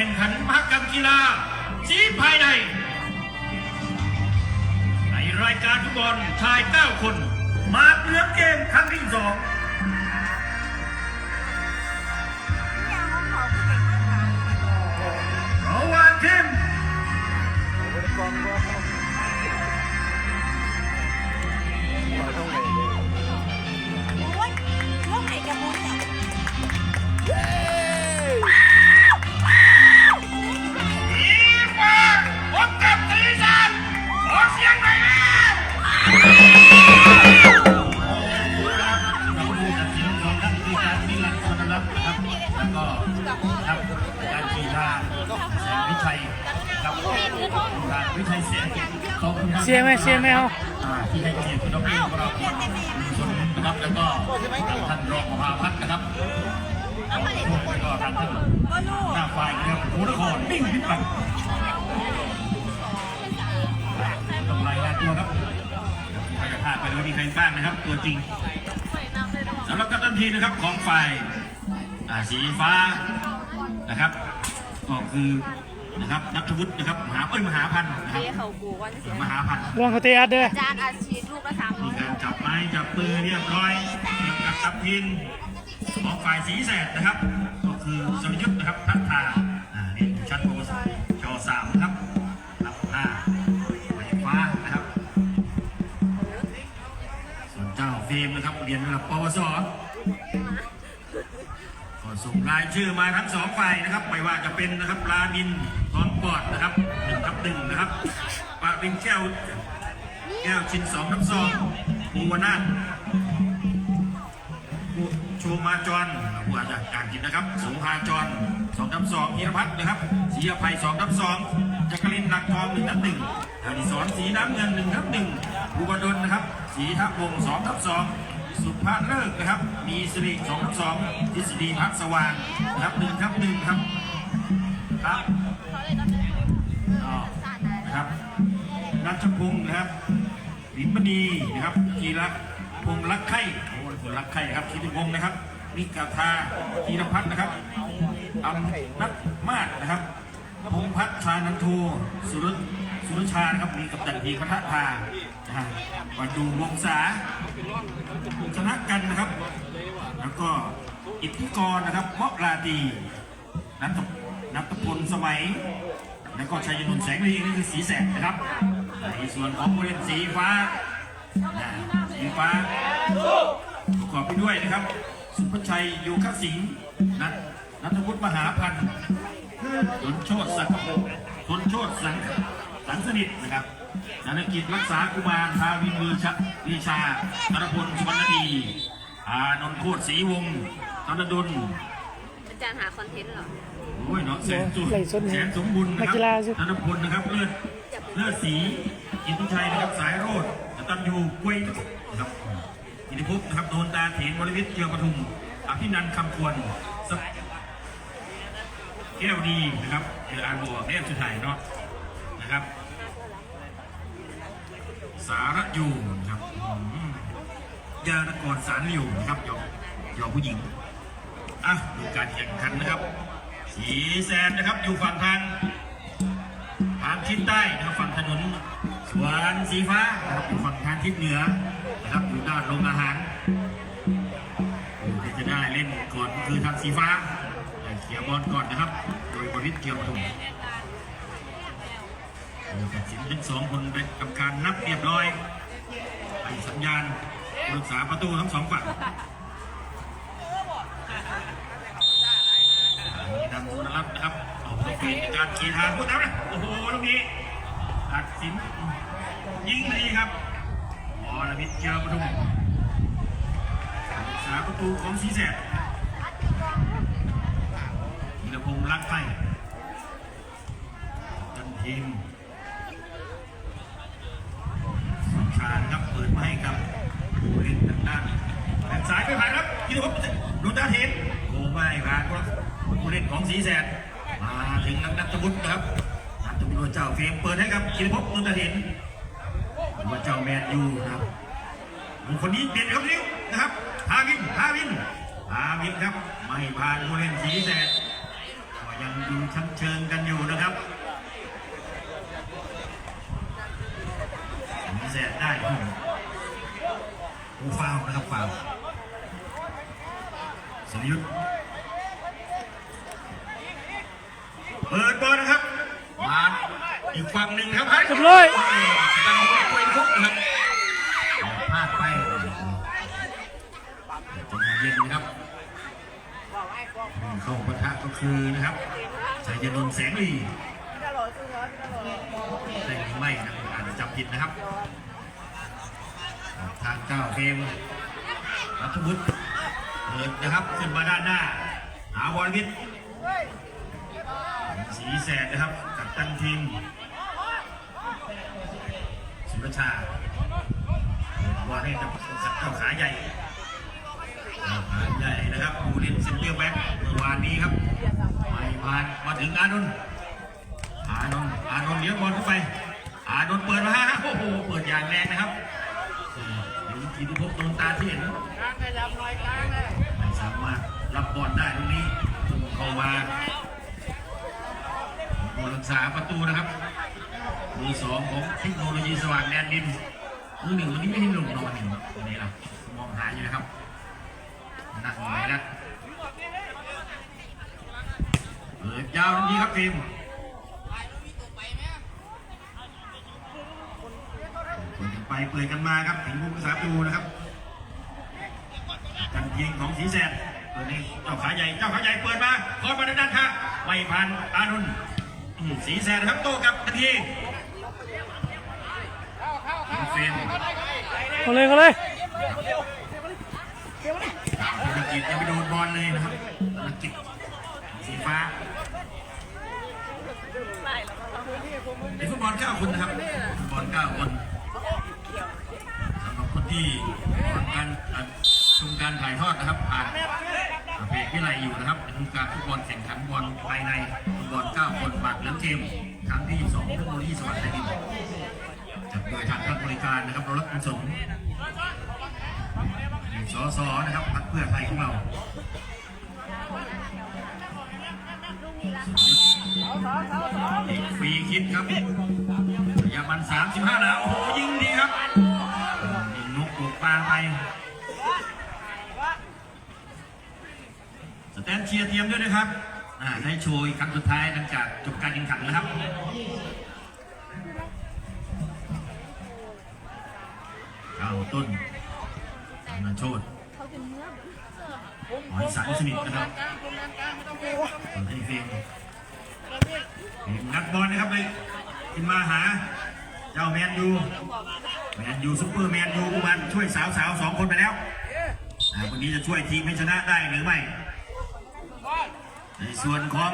ข่งขันมหกรรมกีฬาสีภายใน ในรายการฟุตบอลชาย 9 คน มาเลือกเกมครั้งที่สองระหว่างทีม ชียร์ไหมเชียร์ไหมเอาอ่าที่ให้เกียรติคุณน้องเอ๋ของเรามีส่วนร่วมนะครับแล้วก็ท่านรองมหาพัฒน์นะครับแล้วก็ทางท่านหน้าฝ่ายนะครับโอ้นครนิ่งพิบังต้ มีใครบ้างนะครับ ตัวจริงสำหรับกัปตันทีมนะครับของฝ่ายอ่าสีฟ้านะครับ ก็คือนะครับนัทวุฒินะครับมหาเอ้ยมหาพันธ์นะครับเบี้ยเขากูว่าจะเสียมหาพันธ์ลองเขาเตะอัดเด้อจานอาชีพลูกละสามร้มีอยการจับไม้จับปือเรียบร้อยกับกัปตันทีมของฝ่ายสีแสดนะครับ ก็คือสรยุทธ์นะครับพัฒนาอ่าเรียนอยู่ชั้นปวสชสามนะครับรับ เฟรมนะครับเรียนระดับปวสก็ส่งรายชื่อมาทั้งสองฝ่ายนะครับ ไม่ว่าจะเป็นนะครับลาบินทองปอดนะครับหนึ่งทับหนึ่งนะครับปาบินแก้วแก้วชินสองทับสองภูวนาถภูโชมาจรผู้อาจากการกินนะครับสงพาจรสองทับสองธีรพัฒน์นะครับศรีอภัยสองทับสองจักรินหลักทองหนึ่งทับหนึ่งอดิศรสีน้ำเงินหนึ่งทับหนึ่ง ภูบดลนะครับศรีทัพวงศ์สองทับสองสุภาพเลิกนะครับ มีสิริสองทับสองทฤษฎีพักสว่างนะครับหนึ่งทับหนึ่งครับครับนะครับรัชพงศ์นะครับลิมบดีนะครับกีรักพงศ์รักไข่โอ้ยคนรักไข่ครับธีรพงศ์นะครับนิกาธาธีรพัฒน์นะครับอำนัทมาศนะครับพงษ์พัฒน์ชานันโทสุร สุรชานะครับมีกับตันทีพัฒพานะฮะมาดูวงศาชนะกันนะครับ แล้วก็อิทธิกรนะครับเมาะราตีนัทนัทพลสมัย แล้วก็ชัยนนท์แสงลีนี่คือสีแสงนะครับในส่วนของผู้เล่นสีฟ้านะสีฟ้าประกอบไปด้วยนะครับ สุภชัยโยคะสิงห์นัทนัทวุฒิมหาพันธ์ทนโชตสังทนโชตสัง สังสนิทนะครับธนกิจรักษากุมารทาวินมือชะวิชานรพลสุวรรณดีอานนท์โคตรศรีวงศ์ธนดลอาจารย์หาคอนเทนต์เหรอโอ้ยเนาะแสนสุไหลสดแสนสมบูรณ์นะคนัรักกีฬาสิธนพลนะครับเลือดเลือดสีอินทุชัยนะครับสายโรดตันยูกล้วยนะครับอิทธิภพนะครับโดนตาเถนวรวิทย์เจือปทุมอภินันท์คำควรสแก้วดีนะครับเรืออ่านบัวเรียบสุดท้ายเนาะนะครับ สารยูนะครับยานกรสารอยู่นะครับหยอกหยอกผู้หญิงอะดูการแข่งขันนะครับ สีแซนนะครับอยู่ฝั่งทางทางทิศใต้นะครับฝั่งถนนสวนสีฟ้านะครับอยู่ฝั่งทางทิศเหนือนะครับอยู่ด้านโรงอาหารจะได้เล่นก่อนก็คือทางสีฟ้าเคลียร์บอลก่อนนะครับ โดยบริษเกียวปทุม ตัดสินทั้งสองคนเป็นกรรมการนับเรียบร้อยให้สัญญาณรักษาประตูทั้งสองฝั่งมีทางสุนทรนะครับเอาตัวปีในการขี่ทางพูดแล้วนะโอ้โหตรงนี้ตัดสินยิงเลยครับบอลพิษเจียวประทุมสาประตูของสีแสดธีรพงษ์รักไทยกันทีม สงชาญครับเปิดมาให้กับผู้เล่นทางด้านแบ็คซ้ายไม่ผ่านครับธีรพงษ์โดนตาเทนโอ้ไม่ผ่านครับผู้เล่นของสีแสดมาถึงนักนัทวุฒินะครับนัทวุฒิเจ้าเฟรมเปิดให้กับกิรภพนนทเห็นว่าเจ้าแมนยูนะครับคนนี้เด่นครับนิ้วนะครับฮาวินฮาวินฮาวินครับไม่ผ่านผู้เล่นสีแสดยังดูชั้นเชิงกันอยู่นะครับ แสดได้ครับโอ้ฟาวนะครับฟาวสรยุทธ์เปิดบอลนะครับมาอีกฝั่งหนึ่งครับให้เรียบร้อยตั้งหัวคุยทุกนะครับพลาดไปใจเย็นนะครับ เข้าปะทะก็คือนะครับชายนนท์แสงลีได้หรือไม่นะ อาจจะจำผิดนะครับทางเก้าเฟรมรัฐวุฒิเปิดนะครับขึ้นมาด้านหน้า หาวรวิทย์สีแสดนะครับกับตันทีมสุรชาบอลให้กับสักเจ้าขาใหญ่ขาใหญ่นะครับผู้เล่นเซนเตอร์แบ็กเมื่อวานนี้ครับไม่ผ่านมาถึงอานนท์อานนท์อานนท์เลี้ยงบอลเข้าไป อานนเปิดมาฮะโอ้โหเปิดอย่างแรงนะครับเดี๋ยวทีที่พบโดนตาที่เห็นไม่สามารถรับบอลได้ตรงนี้พุ่งเข้ามาผู้รักษาประตูนะครับมือสองของเทคโนโลยีสว่างแดนดินมือหนึ่งวันนี้ไม่ได้ลงนอนหนึ่งวันนี้เรามองหาอยู่นะครับหนักหน่อยนะเปิดยาวทันทีครับทีม เปิดกันไปเปิดกันมาครับถึงผู้รักษาปูนะครับกันยิงของสีแสดเปิดนี่เจ้าขาใหญ่เจ้าขาใหญ่เปิดมาคอยมาด้านข้างไม่ผ่านอานนสีแสดครับโตกับทันทีเฟนเขาเลยเขาเลยธนกิจยังไปโดนบอลเลยนะครับธนกิจสีฟ้าในฟุตบอล9คนนะครับฟุตบอล9คนสำหรับคน ที่ทำการชมการถ่ายทอดนะครับผ่านเพจวิไลอยู่นะครับเป็นการฟุตบอลแข่งขันบอลภายในฟุตบอล9คนบาทเลือเกมครั้งที่2เทคโนโลยีสวัสดิ์แผ่นจัดโดยทางการบริการนะครับรถขนส่งสอสอนะครับพรรคเพื่อไทยของเราอีกฟรีคิดครับยามัน35แล้วโอ้โหยิงดีครับ ปลาไป สแตนเชียร์เทียมด้วยนะครับอ่าให้โชว์อีกครั้งสุดท้ายหลังจากจบการแข่งขันนะครับเข้าต้นธนโชตเขาเป็นเนื้อหอยสังสนิทนะครับตอนให้เพลงเพลงนักบอลนะครับเลยขึ้นมาหา เจ้าแมนยูแมนยูซุปเปอร์แมนยูเมื่อวานช่วยสาวสาวสองคนไปแล้ววันนี้จะช่วยทีมให้ชนะได้หรือไม่ ในส่วนของ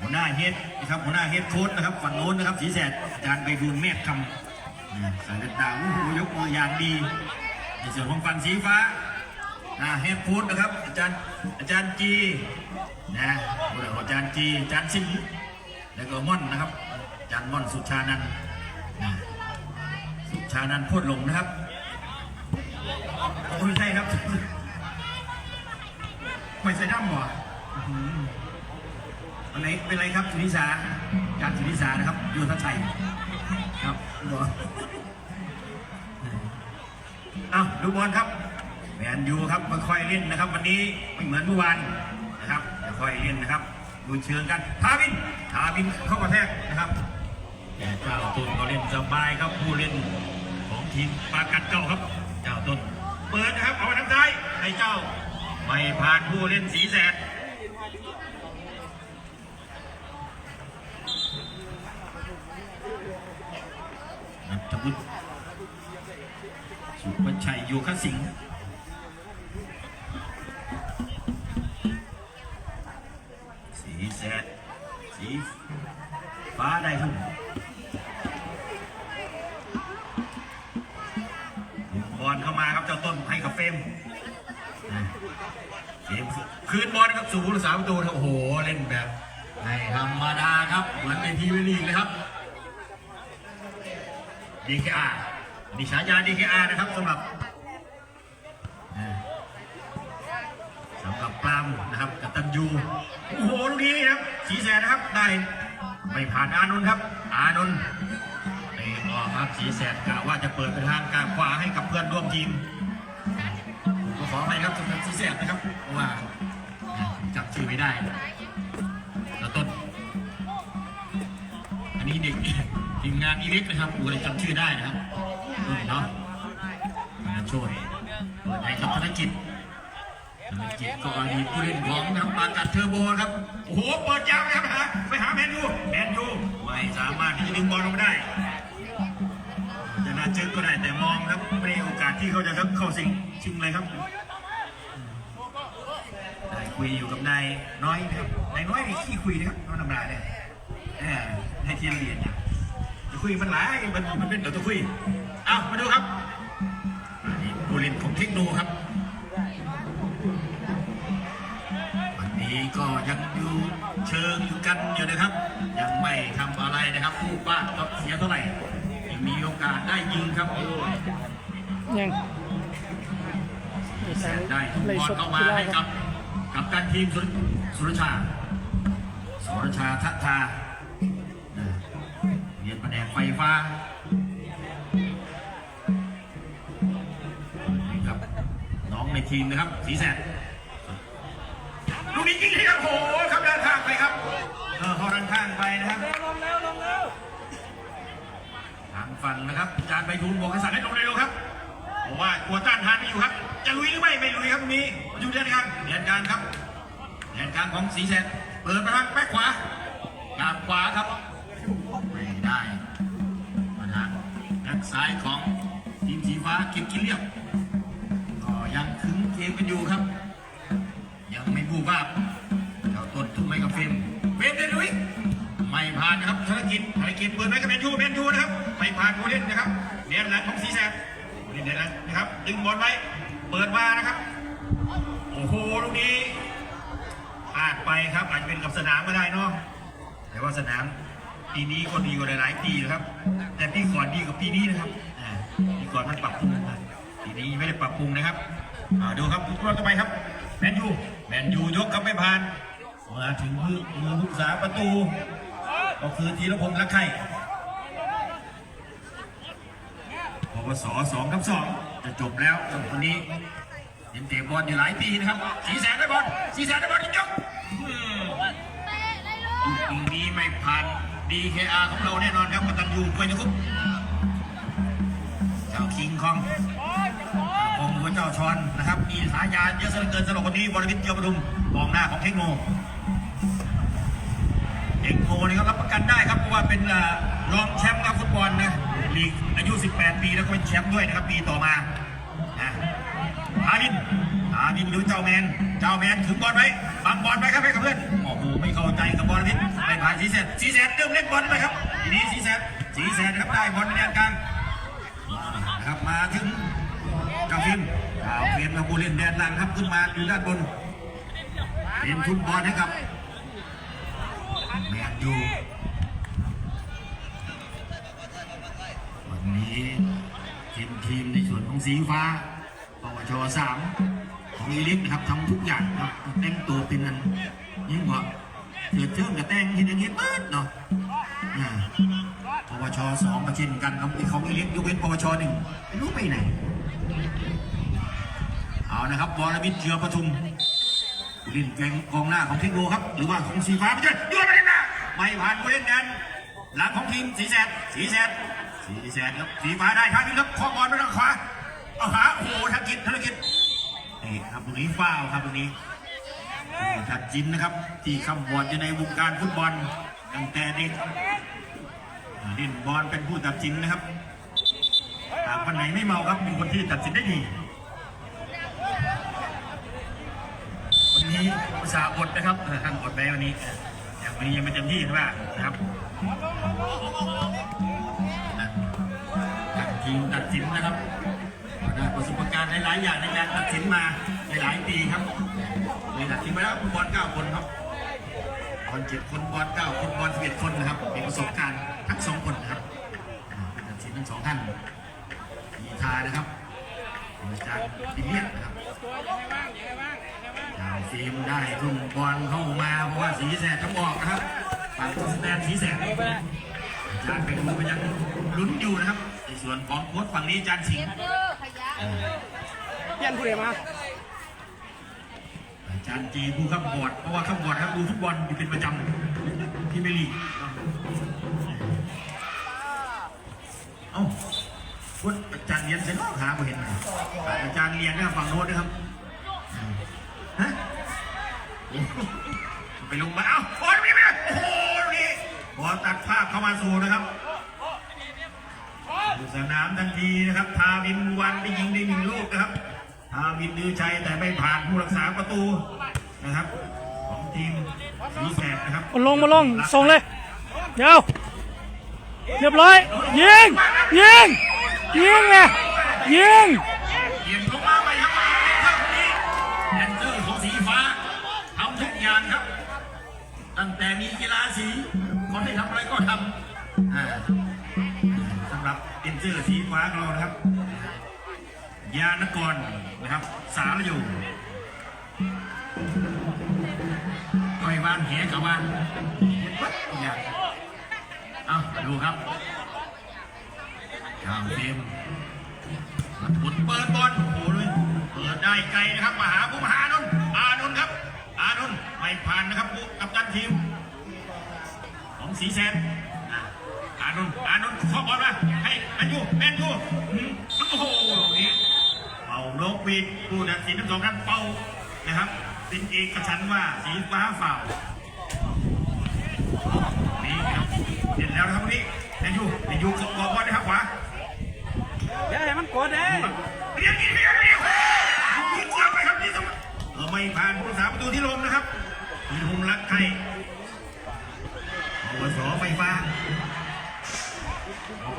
หัวหน้าเฮดนะครับหัวหน้าเฮดโค้ชนะครับฝั่งโน้นนะครับสีแสดอาจารย์ไปดูเมฆคำอ่สายเลือดดาวโอ้โหยกมืออย่างดี ในส่วนของฝั่งสีฟ้าอ่าเฮดโค้ชนะครับอาจารย์อาจารย์จีนะอาจารย์จีอาจารย์สิงแล้วก็ม่อนนะครับ จารย์ม่อนสุชานันสุชานันท์โพดลงนะครับโอ้ไม่ใช่ครับไม่ใช่ด้มบ่อื้อหือวันไหนเป็นไรครับสุนิสาการสุนิสานะครับโยธชัยครับบอลเอาดูบอลครับแมนยูครับค่อยเล่นนะครับ วันนี้ไม่เหมือนเมื่อวานนะครับค่อยเล่นนะครับดูเชิงกันทาวินทาวินเข้ากระแทกนะครับ แต่เจ้าต้นก็เล่นสบายครับผู้เล่นของทีมปากัดเจ้าครับ เจ้าต้น เปิดนะครับเอาไปทางซ้ายให้เจ้า ไม่ผ่านผู้เล่นสีแสดนัทวุฒิสุภชัยโยคสิงห์ นบอลครับสู่ผู้รักษาประตูโอ้โหเล่นแบบไม่ธรรมดาครับเหมือนในทีวีลีกเลยครับ DKR นี่ฉายา DKR นะครับสำหรับสำหรับปรามนะครับกับตันยูโอ้โหลูกนี้ครับสีแสนนะครับได้ไม่ผ่านอานนท์ครับ อานนท์เตะออกครับสีแสนกะว่าจะเปิดไปทางกางขวาให้กับเพื่อนร่วมทีมขอไปครับสำหรับสีแสนนะครับว่า ไม่ได้แล้วต้น อันนี้เด็กทีมงานอีเล็กนะครับกูเลยจำชื่อได้นะครับต้นเนาะมาช่วยเปิดให้กับธนกิจธนกิจก็อดีตผู้เล่นของนะครับปากัดเทอร์โบครับ โอ้โห เปิดยาวนะครับหาไปหาแมนยู แมนยู ไม่สามารถที่จะดึงบอลลงมาได้จะน่าจึกก็ได้แต่มองครับไม่ได้โอกาสที่เขาจะเข้าสิงชิงเลยครับ คุยอยู่กับนายน้อยนะครับนายน้อยนี่ขี้คุยนะครับน้องธรรมดาเนี่ยแหมให้เทียนเรียนเนี่ยจะคุยมันหลายมันมันเป็นเดี๋ยวจะคุยเอามาดูครับอันนี้ผู้เล่นของเทคโนครับ วันนี้ก็ยังอยู่เชิงอยู่กันอยู่นะครับ ยังไม่ทำอะไรนะครับผู้บ้านก็เสียเท่าไหร่ยังมีโอกาสได้ยิงครับโอ้ยยังแสนได้บเลยอลสดเข้ามากีฬาให้คกัรับบ กับการทีมสุรสุรชา สุรชาทัทาเรียนแผนกไฟฟ้านี่ครับน้องในทีมนะครับ สีแสนลูกนี้ยิงที่ครับโหครับด้านข้างไปครับเออเขาด้านข้างไปนะครับลงแล้วลงแล้วทางฝั่งนะครับอาจารย์ไปทูลบอกให้สั่งให้ลงเร็วครับเพราะว่ากลัวต้านทานไม่อยู่ครับ จะลุยหรือไม่ไม่ลุยครับตรงนี้ อยู่เดือนการเดือนการครับเดือนการของสีแสนเปิดมาทางแบ็คขวากราบขวาครับไม่ได้มาทางแบ็คซ้ายของทีมสีฟ้าเก็บกินเรียบก็ยังขึงเกมกันอยู่ครับ ยังไม่บูบ้าบเจ้าต้นทุ่มไม่กับเฟมเฟมเดนลุยไม่ผ่านนะครับธนกิจธนกิจเปิดไว้กับเมนยูเมนยูนะครับไม่ผ่านผู้เล่นนะครับเนียนหลังของสีแสบผู้เล่นเนียนหลังนะครับดึงบอลไว้เปิดมานะครับ โอ้โหลูกนี้พลาดไปครับอาจจะเป็นกับสนามก็ได้เนาะแต่ว่าสนามปีนี้ก็ดีกว่าหลายปีนะครับ แต่ปีก่อนดีกว่าปีนี้นะครับอ่าปีก่อนมันปรับปรุงนะปีนี้ไม่ได้ปรับปรุงนะครับอ่าดูครับรอบต่อไปครับแมนยูแมนยูยกครับไม่ผ่านมาถึงมือมือผู้สาประตู ก็คือธีรพงษ์ลักไข่ปปสอสองทับสองจะจบแล้วสำหรันนี้ เห็นเตะบอลอยู่หลายปีนะครับ สีแสนได้บอลสีแสนได้บอลยิงยกอืมลูกนี้ไม่ผ่าน DKR ของเราแน่นอนครับกตันยูไปนะครับเจ้าคิงคององค์พระเจ้าชอนนะครับ มีฉายาเยอะเหลือเกินสำหรับคนนี้วรวิทย์เจียวประทุมกองหน้าของเทคโนเอกโมนี่ก็รับประกันได้ครับเพราะว่าเป็นรองแชมป์นักฟุตบอลนะลีกอายุ 18 ปีแล้วก็เป็นแชมป์ด้วยนะครับปีต่อมา ดินฮาดินหรือเจ้าแมน เจ้าแมนถึงบอลไว้บังบอลไปครับให้กับเพื่อน โอ้โห ไม่เข้าใจกับบอลนิดไม่ผ่านสีแสนสีแสนเริ่มเล่นบอลไปครับ ทีนี้สีแสนสีแสนนะครับได้บอลในแดนกลางนะครับมาถึงเจ้าฟิมเจ้าฟิมกับผู้เล่นแดนหลังครับขึ้นมาอยู่ด้านบนเป็นทุนบอลให้กับแมนยูวันนี้ทีมทีมในส่วนของสีฟ้า ปวชสามของอีลิกนะครับทำทุกอย่างครับแต่งตัวเป็นนั้นยิ่งกว่าเกิดเชื่อมกับแต่งเห็นอย่างนี้ปื๊ดเนาะอ่าปวชสองก็เช่นกันครับของอีลิกยกเว้นปวชหนึ่งไม่รู้ไปไหนเอานะครับบอลวิทย์เชือปทุมล่นแกงกองหน้าของเทคโนครับ หรือว่าของสีฟ้าไม่ใช่ยอดไปเลยนะไม่ผ่านผู้เล่นนั้นหลังของทีมสีแสดสีแสดสีแสดครับสีฟ้าได้ทางนี้ครับข้อบอลไปทางขวา เอาหาโอ้โหธกิจธนกิจนี่ครับตรงนี้ฟ้าวครับตรงนี้ทัดจินนะครับ ที่คำบอลอยู่ในวงการฟุตบอลตั้งแต่เด็กเล่นบอลเป็นผู้ตัดสินนะครับหากวันไหนไม่เมาครับเป็นคนที่ตัดสินได้ดีวันนี้อุตส่าอดนะครับท่านอดไปวันนี้อย่างวันนี้ยังไม่เต็มที่ใช่ไหมนะครับทีมตัดสินนะครับ ได้ประสบการณ์หลายๆอย่างในการตัดสินมาหลายๆปีครับเลยตัดสินไปแล้วบอลเก้าคนครับบอลเจ็ดคนบอลเก้าคนบอลสิบเอ็ดคนนะครับมีประสบการณ์ทั้งสองคนนะครับตัดสินทั้งสองท่านมีทานะครับอาจารย์ดิเลียนนะครับชาวฟิล์มได้ทุ่มบอลเข้ามาเพราะว่าสีแสดต้องออกนะครับฝั่งสแตนสีแสดอาจารย์เป็นผู้ยังลุ้นอยู่นะครับในส่วนของโค้ชฝั่งนี้อาจารย์สิงห์ เปลี่ยนผู้ใดมาอาจารย์จีผู้ขับบอดเพราะว่าขับบอดครับดูฟุตบอลอยู่เป็นประจำที่ไม่ลีกเอ้าพุทอาจารย์เรียนเสร็จแล้วหาไม่เห็นเลยอาจารย์เรียนนะครับฝั่งโน้นนะครับฮะไปลงมาเอ้าบอลไม่ได้โอ้โหนี่บอลตัดภาพเข้ามาสู่นะครับ สู่สนามทันทีนะครับ ทาวินวันได้ยิงได้หนึ่งลูกนะครับ ทาวินดือชัยแต่ไม่ผ่านผู้รักษาประตูนะครับ ของทีมสีแสดนะครับมาลงมาลงส่งเลย เดี๋ยว เรียบร้อย ยิง ยิง ยิงไงยิงเปลี่ยนเข้ามาใหม่ครับเท่านี้แดนเซอร์ของสีฟ้าทำทุกอย่างครับ ตั้งแต่มีกีฬาสีเขาได้ทำอะไรก็ทำอ่าสำห รับแดนเซอร์สีฟ้าของเรานะครับ ยานกรนะครับ สารอยู่ก้อยวานแหกับวานวัดทุกอย่างเอาดูครับทางเฟรมบุญเปิดบอลโอ้โหเลยเปิดได้ไกลนะครับมาหาผู้มหาอานอานนครับ อานนไม่ผ่านนะครับกับตันทีม ของสีแสนานนท์อานนท์ขอบอลมาให้แมนยูแมนยูอืมโอ้โหนี่เป่านกหวีดผู้ตัดสินทั้งสองท่านเป่านะครับเป็นเอกฉันท์ว่าสีฟ้าฝ่าวนี่ครับเห็นแล้วนะครับวันนี้แมนยูแมนยูขอบอลนะครับขวาเดี๋ยวให้มันกดเด้เรียกอีกเรียกอีกยิงเจ้าไปครับนี่สมเออไม่ผ่านผู้สาประตูที่ลมนะครับมีหงรักไทยอบสไฟฟ้าเ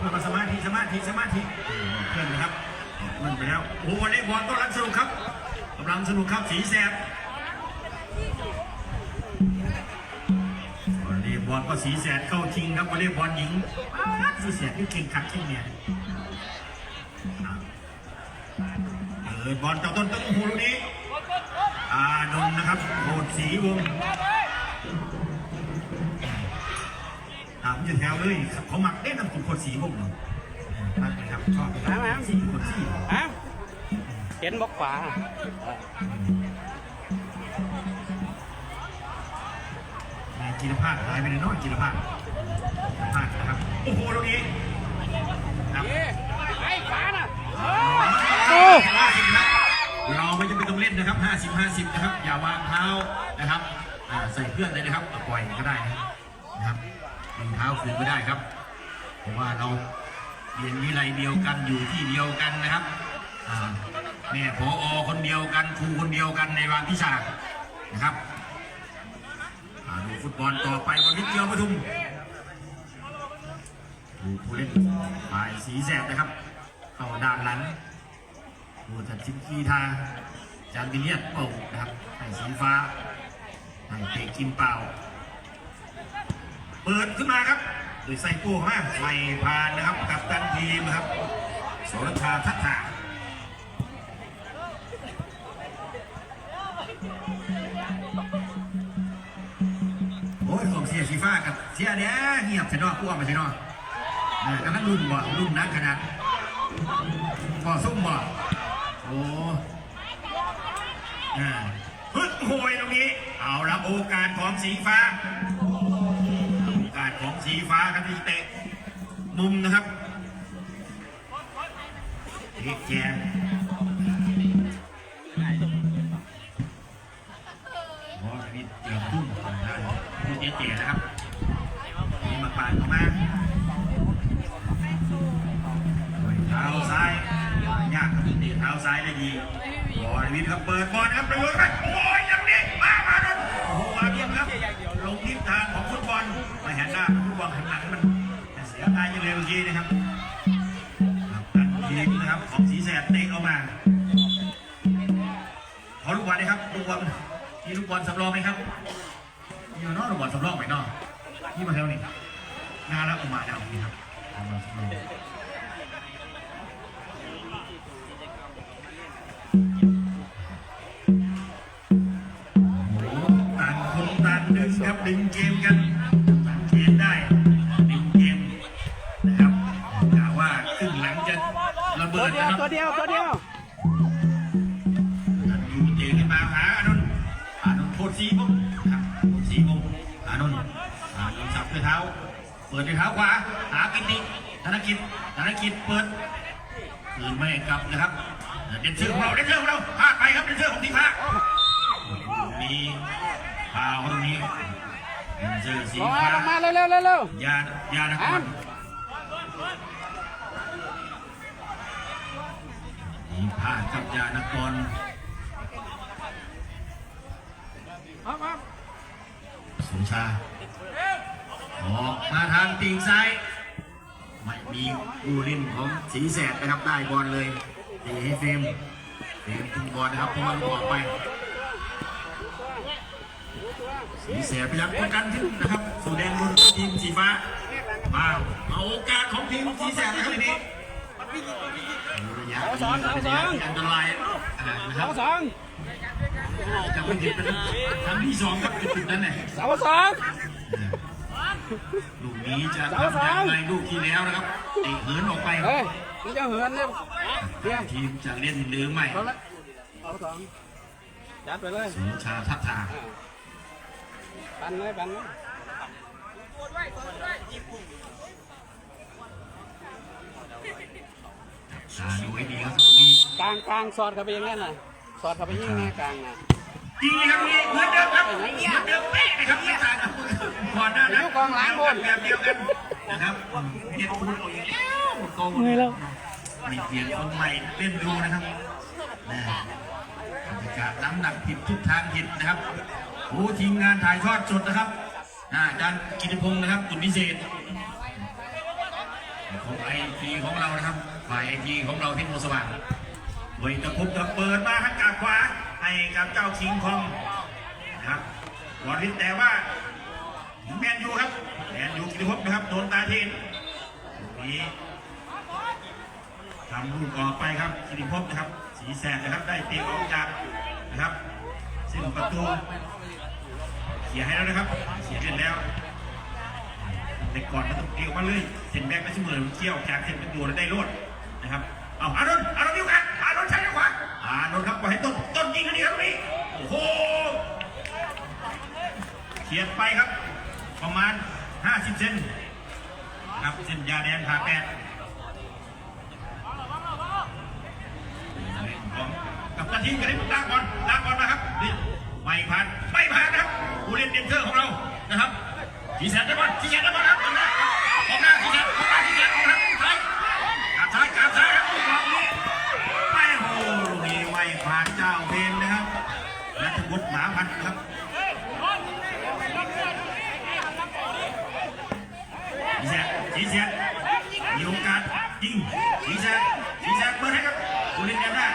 พื่อมาสมาธิสมาธิสมาธิเพื่อนนะครับเพื่อนไปแล้วโอ้วันนี้บอลต้อนรับสนุกครับกำลังสนุกครับสีแสบวอลเลย์บอลก็สีแสดเข้าชิงครับวอลเลย์บอลหญิงสีแสดนี่เก่งขัดเก่งเนี่ยเปิดบอลจากต้นต้นหูลูกนี้อานนนะครับโหดสีวง ถามจะแถวเลยเขาหมักเล่นน้ำตุ่มโคตรสีวงเนาะมากเลยครับชอบสีโคตรสีฮะเห็นบอกขวาในกีฬาภาคหายไปในน้อยกีฬาภาคกีฬาภาคนะครับโอ้โหลูกนี้ครับไอ้ขวาน่ะโอ้เราไม่จำเป็นต้องเล่นนะครับ 50 50 นะครับ อย่าวางเท้านะครับอ่าใส่เพื่อนเลยนะครับเอาปล่อยก็ได้นะครับ รองเท้าคืนไม่ได้ครับ เพราะว่าเราเรียนวิไลเดียวกันอยู่ที่เดียวกันนะครับแม่พออคนเดียวกันครูคนเดียวกันในบางวิชานะครับดูฟุตบอลต่อไปวันนี้เจียวปทุมดูผู้เล่นฝ่ายสีแสดนะครับ เข้าด้านหลังผู้จัดชิมคีทาจานบิเลียนเป่านะครับให้สีฟ้าให้เตะกินเปล่า เปิดขึ้นมาครับโดยใส่ปูเข้มาไม่ผ่านนะครับกับตันทีมนะครับโสรชาทัศถาโอ้ยของเสียสีฟ้ากับเสียเนี้ยเงียบใส่นอกกลัวไปใส่นอกเออกำลังรุ่นบ่รุ่นนักขนาดบ่ซุ่มบ่โอ้ฮึดโหยตรงนี้ เอาละโอกาสของสีฟ้า สีฟ้าครับที่เตะมุมนะครับเรียกแจมโอ้ยนี่เตรียมตุ้มนะผู้เจ๊เจนะครับนี่มาปาดเข้ามาเท้าซ้ายยากครับนี่เท้าซ้ายได้ดีบอลวิทย์ครับเปิดบอลครับประโยชน์ครั ห็นหน้าฟุตบอลข้างหลังมันเสียดายยังเลยเมื่อกี้นะครับตัดทีมนะครับของสีแสดเตะออกมาขอลูกบอลนะครับลูกบอลมีลูกบอลสำรองไหมครับมีนอกลูกบอลสำรองไหมนอกนี่มาแล้วนี่งารักออกมาแล้วนี่ครับลูกบอลสำรอง ระเบิดนะครับตัวเดียวตัวเดียวดันยูเตะขึ้นมาหาอานนท์อานนท์โทษสีปุ๊บครับโทษสีปุ๊บอานนท์อานนท์สับด้วยเท้า เปิดด้วยเท้าขวา หากิติธนกิจธนกิจเปิดคืนไม่กลับนะครับ เดนเซอร์ของเรา เดนเซอร์ของเราพลาดไปครับ เดนเซอร์ของทีมพามีพาวตรงนี้ เดนเซอร์สีลงมาฟ้าลงมาเร็วเร็วเร็วเร็วยายานครที มพากับยานครเอามาสุชาออกมาทางตีงซ้าย ไม่มีกูลินของสีแสดนะครับได้บอลเลยตีให้เฟรมเฟรมทุ่งบอลนะครับเพราะมันออกไป สีแสดพยายามกดดันขึ้นนะครับ สู่แดนบนทีมสีฟ้ามาเอาโอกาสของทีมสีแสดนะครับทีนี้ ระยะนี้อันตรายนะครับสองจะไม่ติดเป็นครั้งที่สองครับจุดนั้นเนี่ยเสาสองลูกนี้จะทำอย่างไรลูกที่แล้วนะครับตีเหินออกไปเฮ้ยจะเหินเนี่ยทีมจะเล่นหรือไม่เอาละเสาสองจัดไปเลยสุชาทัพทาปันเลยปันเลย ตาดูให้ดีครับตรงนี้กลางกลางสอดเข้าไปอย่างนั้นน่ะสอดเข้าไปยิ่งแน่กลางน่ะดีครับนี่เหมือนเดิมครับเหมือนเดิมเป๊ะนะครับไม่ต่างกับก่อนหน้านั้นแบบเดียวกันนะครับเด็ดคุณโอ้ยแล้วโตเมื่อยแล้วมีเปลี่ยนคนใหม่เล่นดูนะครับนะบรรยากาศน้ำหนักผิดทุกทางผิดนะครับโอ้ทีมงานถ่ายทอดสดนะครับอ่าอาจารย์กิติพงศ์นะครับตุนพิเศษของไอทีของเรานะครับ ฝ่ายไอทีของเราที่โมสว่างเวยตะคุบตะเปิดมาข้างกาขวาให้กับเจ้าคิงคองนะครับวอริสแต่ว่าแมนยูครับแมนยูกิติภพนะครับโดนตาเทนนี้ทำลูกออกไปครับกิติภพนะครับ สีแสดนะครับได้เตะออกจากนะครับซึ่งประตูเสียให้แล้วนะครับ เสียเล่นแล้วแต่ก่อนมันต้องเกี่ยวมาเลยเส้นแบกไปเสมอเกี่ยวจากเส้นป็นตัวแล้วได้รวด นะครับ เอาอานนท์อานนท์นิ้วกันอานนท์ใช้ขวาอานนท์ครับปล่อยให้ต้นต้นยิงอันนี้ครับนี้โอ้โหเฉียดไปครับ ประมาณ 50 เซนครับเส้นยาแดงผ่าแปดของกับตันทีมกันได้ลากบอลลากบอลมาครับนี่ไม่ผ่านไม่ผ่านนะครับผู้เล่นเดนเซอร์ของเรานะครับทีแสนได้บอลทีแสนได้บอลครับ ไม่ผ่านเจ้าเพนนะครับนัทวุฒิหมาพันธ์ครับทีแสนทีแซกมีโอกาสยิงทีแสนทีแซกเปิดให้ครับคุณเล่นแนวหน้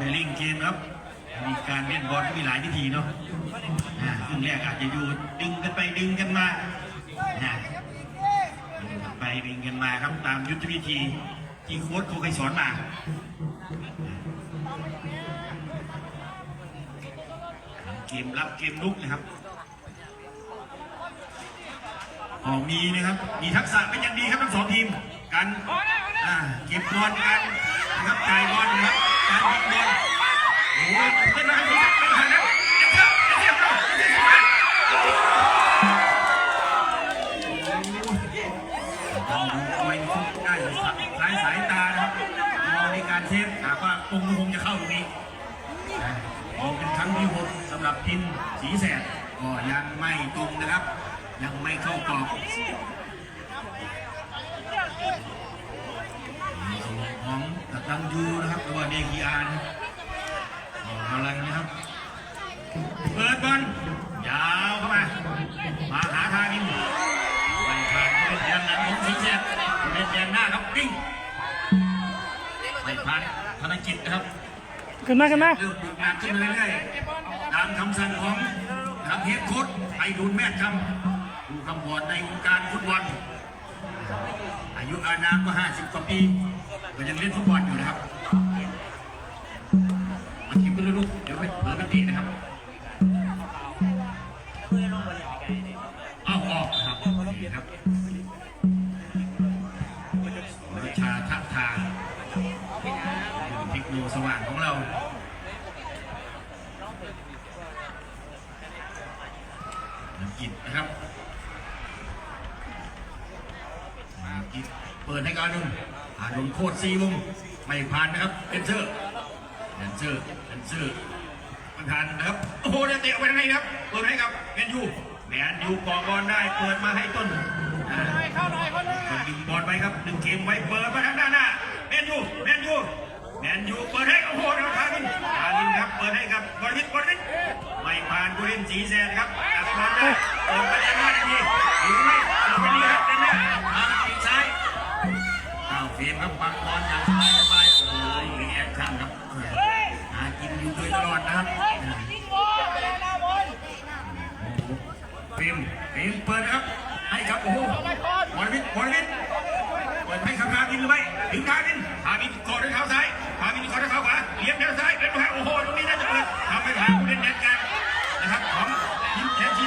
เพราะว่าไม่เร่งเกมครับ มีการเล่นบอลที่มีหลายวิธีเนาะครึ่งแรกอาจจะอยู่ดึงกันไปดึงกันมาดึงกันไปดึงกันมาครับตามยุทธวิธีที่โค้ชเขาเคยสอนมาเกมรับเกมลุกนะครับอ๋อมีนะครับ มีทักษะเป็นอย่างดีครับทั้งสองทีมการอ่าเก็บบอลกันนะครับจ่ายบอลนะครับ การยิงบอลโอ้โหเป็นมาทีครับเป็นมาแล้วเดี๋ยวเดี๋ยวยวเราเดี๋ยวเดี๋ยวต้องคอยทุกสายสายตาครับรอในการเซฟหากว่าคงคงจะเข้าตรงนี้ออกเป็นครั้งที่หกสำหรับทีมสีแสดก็ยังไม่ตรงนะครับ ยังไม่เข้ากรอบในส่วน ของกัปตันยูนะครับหรือว่าเดกีอาร์นะครับออกกำลังนะครับ เปิดบอลยาวเข้ามา มาหาทางอินไม่ผ่านเป็นยางหลังของสีแสดเป็นยางหน้าครับปิ้งพันธนกิจนะครับขึ้นมาขึ้นมาเริ่มบุกหนักขึ้นเรื่อยๆตามคำสั่งของนะครับเฮดโค้ชไอดูนแม่นคำผู้คำบอดในวงการฟุตบอลอายุอานามก็ห้าสิบกว่าปี ก็ยังเล่นฟุตบอลอยู่นะครับมาคิดกันลูกเดี๋ยวไปเปิดกันตีนะครับเอาออกครับนี่ครับวิชาทักทางเทคโนโลยีสว่างของเราน้ำกินนะครับมากินเปิดให้การหนึ่ งอานุนโคตรซีมุมไม่ผ่านนะครับเอนเซอร์เอนเซอร์เอนเซอร์มันผ่านนะครับ โอ้โหเดี๋ยวเตะไปทางไหนครับเปิดให้กับแมนยูแมนยูกอบอลได้เปิดมาให้ต้นเข้าหน่อ่าต้นดึงบอลไว้ครับดึงเกมไว้เปิดมาทางด้านหน้าแมนยูแมนยูแมนยูเปิดให้โอ้โหเดี๋ยวทารินทารินครับเปิดให้กับบอลวิทบอลวิทไม่ผ่านผู้เล่นสีแสนครับตัดบอลได้เปิดไปยังหน้านาทีหรือไม่เปิดไปดีครับเป็นเนี่ย ฟรมครับปังบอลอย่างสบายสบายโอ้ยมีแอคชั่นครับหากินอยู่โดยตลอดนะครับเฟรมเฟรมเปิดครับ ให้ครับโอ้โหบอลวิทบอลวิทเปิดให้คำคาบินหรือไม่ถึงคาบินคาบินกอดด้วยเท้าซ้ายคาบินกอดด้วยเท้าขวาเลี้ยงด้วยเท้าซ้ายเลี้ยงด้วยเท้าโอ้โหตรงนี้น่าจะเปิดทำให้ผ่านผู้เล่นแดนกลางนะครับของทีมแทนชี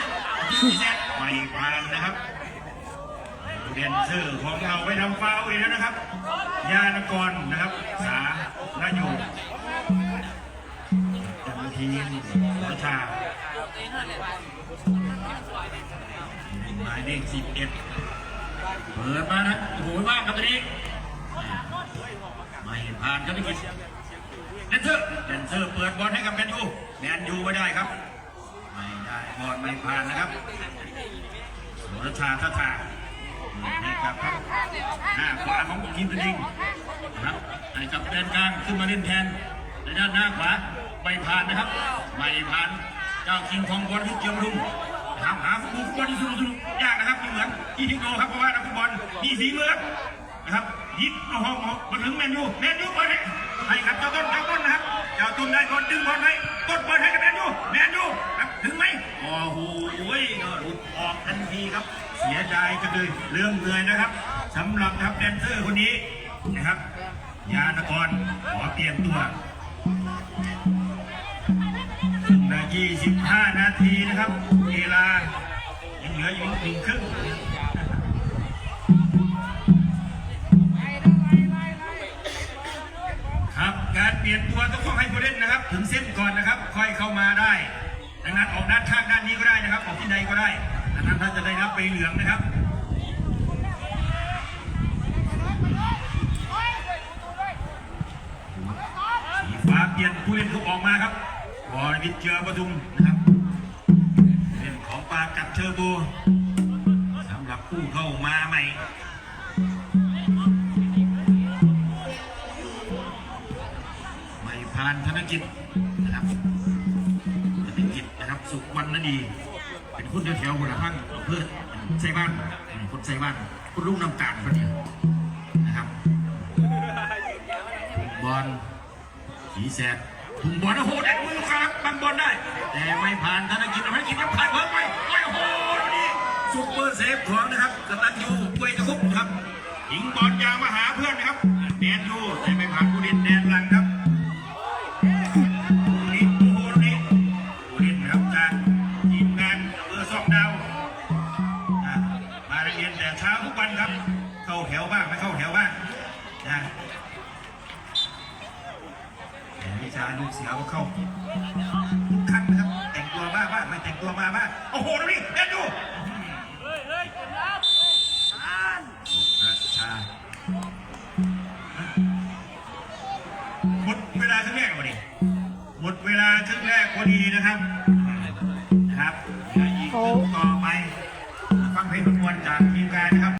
ทีมสีแซดไม่ผ่านนะครับเดนเซอร์ของเราไปทำฟาวล์อีกแล้วนะครับ ยานกรนะครับ สาณอยู่จันทีประชาหมายเลขสิบเอ็ดเปิดมานะโอ้โหมากครับตอนนี้ไม่ผ่านครับพี่กิจเดนเซอร์เดนเซอร์เปิดบอลให้กับแมนยูแมนยูไม่ได้ครับ ไม่ได้บอลไม่ผ่านนะครับสุรชาทัศา ห้กับครับหน้าขวาของทีมตัวเองนะครับให้กับแดนกลางขึ้นมาเล่นแทนในด้านหน้าขวาไม่ผ่านนะครับไม่ผ่านเจ้าคิงของบอลที่เกียวรุ่งนะครับหาฟุตบอลที่สนุกสนุกยากนะครับเหมือนที่ทิกโนครับเพราะว่านักฟุตบอลมีสีมือนะครับยิงเอาห้องมาถึงแมนยูแมนยูเปิดให้ให้กับเจ้าต้นเจ้าต้นนะครับเจ้าต้นได้บอลดึงบอลให้ต้นเปิดให้กับแมนยูแมนยูครับถึงไหมโอ้โหก็หลุดออกทันทีครับ เสียดายกันเลยเรื่องเหนื่อยนะครับสำหรับทัพแดนเซอร์คนนี้นะครับ ยานกรขอเตรียมตัวซึ่งใน25นาทีนะครับ เวลายังเหลืออยู่หนึ่งครึ่งครับการเปลี่ยนตัวต้องให้ผู้เล่นนะครับ ถึงเส้นก่อนนะครับ ค่อยเข้ามาได้ดังนั้นออกด้านข้างด้านนี้ก็ได้นะครับ ออกที่ใดก็ได้ นั้นท่านจะได้รับใบเหลืองนะครับสีฟ้าเปลี่ยนผู้เล่นเขาออกมาครับบอลวิทเจอประทุมนะครับเล่นของปากัดเทอร์โบสำหรับผู้เข้ามาใหม่ไม่ผ่านธนกิจนะครับธนกิจนะครับสุวรรณดี เป็นคนแถวๆหัวละพังเพื่อใส่บ้านคนใส่บ้านคนลูกน้ำตาลคนนี้นะครับบอลสีแสดถุงบอลโอ้โหได้มือครับบังบอลได้ แต่ไม่ผ่านธนกิจธนกิจยังผ่านเพิ่มไปโอ้โหนี่ซุปเปอร์เซฟของนะครับกตันยูกวยตะคุบครับยิงบอลยาวมาหาเพื่อนนะครับแดนยูแต่ไม่ผ่านผู้เล่นแดนหลังครับนี่าลูกเสือก็เข้าทุกครั้งนะครับ แต่งตัวมาบ้างไม่แต่งตัวมาบ้างโอ้โหดูนี่เล่นดูราชาหมดเวลาครึ่งแรกพอดีหมดเวลาครึ่งแรกพอดีนะครับนะครับอีกครึ่งต่อไปฟังเพลงมวลจากทีมงานนะครับ